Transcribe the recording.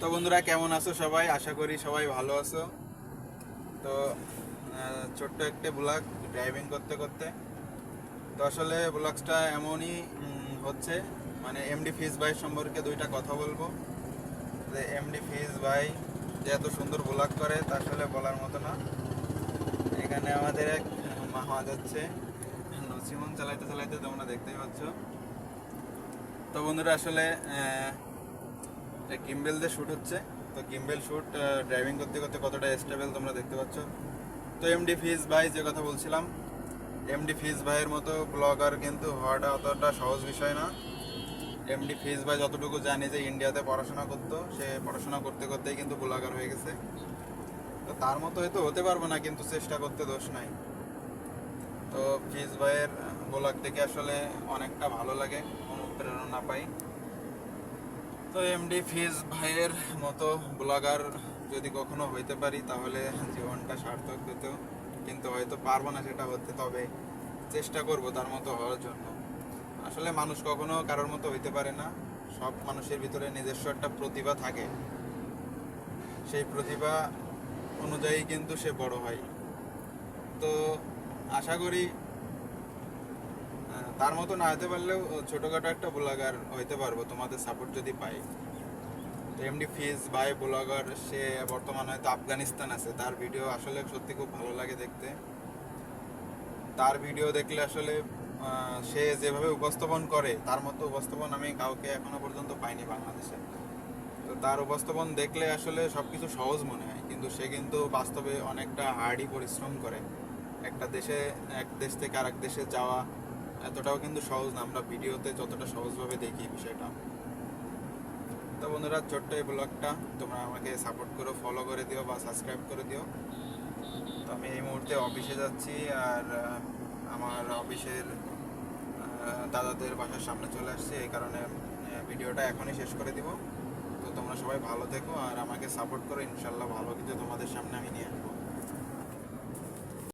তো বন্ধুরা, কেমন আছো সবাই? আশা করি সবাই ভালো আছো। তো ছোট্ট একটা ব্লগ ড্রাইভিং করতে করতে। তো আসলে ব্লগসটা এমনই হচ্ছে মানে এমডি ফিজ ভাই সম্পর্কে দুইটা কথা বলব। যে এমডি ফিজ ভাই যে এত সুন্দর ব্লগ করে, তা আসলে বলার মতো না। এখানে আমাদের এক মামা যাচ্ছে নসিমন চালাইতে চালাইতে তোমরা দেখতেই পাচ্ছ। তো বন্ধুরা, আসলে গিম্বেল দিয়ে শ্যুট হচ্ছে। তো গিম্বেল শ্যুট ড্রাইভিং করতে করতে কতটা স্টেবল তোমরা দেখতে পাচ্ছ? তো এমডি ফিজ ভাই যে কথা বলছিলাম এমডি ফিজ ভাইয়ের মতো ব্লগার কিন্তু হওয়াটা অতটা সহজ বিষয় না। এমডি ফিজ ভাই যতটুকু জানি যে ইন্ডিয়াতে পড়াশোনা করতো, সে পড়াশোনা করতে করতেই কিন্তু ব্লগার হয়ে গেছে। তো তার মতো হয়তো হতে পারব না, কিন্তু চেষ্টা করতে দোষ নাই। তো ফিজ ভাইয়ের ব্লগ থেকে আসলে অনেকটা ভালো লাগে, অনুপ্রেরণা পাই। তো এমডি ফিজ ভাইয়ের মতো ব্লগার যদি কখনো হইতে পারি, তাহলে জীবনটা সার্থক হতো কিন্তু হয়তো পারব না সেটা হতে, তবে চেষ্টা করব তার মতো হওয়ার জন্য। আসলে মানুষ কখনো কারোর মতো হইতে পারে না। সব মানুষের ভিতরে নিজস্ব একটা প্রতিভা থাকে। সেই প্রতিভা অনুযায়ী কিন্তু সে বড় হয়। তো আশা করি তার মতো না হতে পারলেও ছোটখাটো একটা ব্লগার হইতে পারব, তোমাদের সাপোর্ট যদি পাই। তো এমডি ফিজ বাই ব্লগার, সে বর্তমানে হয়তো আফগানিস্তান আছে। তার ভিডিও আসলে সত্যি খুব ভালো লাগে দেখতে। তার ভিডিও দেখলে আসলে সে যেভাবে উপস্থাপন করে, তার মতো উপস্থাপন আমি কাউকে এখনও পর্যন্ত পাইনি বাংলাদেশে। তো তার উপস্থাপন দেখলে আসলে সব কিছু সহজ মনে হয়। কিন্তু সে কিন্তু বাস্তবে অনেকটা হার্ডই পরিশ্রম করে। একটা দেশে, এক দেশ থেকে আরেক দেশে যাওয়া এতটাও কিন্তু সহজ না। আমরা ভিডিওতে যতটা সহজভাবে দেখি বিষয়টা। তো বন্ধুরা, ছোট্ট এই ব্লগটা, তোমরা আমাকে সাপোর্ট করো ফলো করে দিও বা সাবস্ক্রাইব করে দিও। তো আমি এই মুহূর্তে অফিসে যাচ্ছি আর আমার অফিসের দাদাদের বাসার সামনে চলে আসছি। এই কারণে ভিডিওটা এখনই শেষ করে দিব। তো তোমরা সবাই ভালো থেকো আর আমাকে সাপোর্ট করো। ইনশাল্লাহ ভালো কিছু তোমাদের সামনে আমি নিয়ে আসব।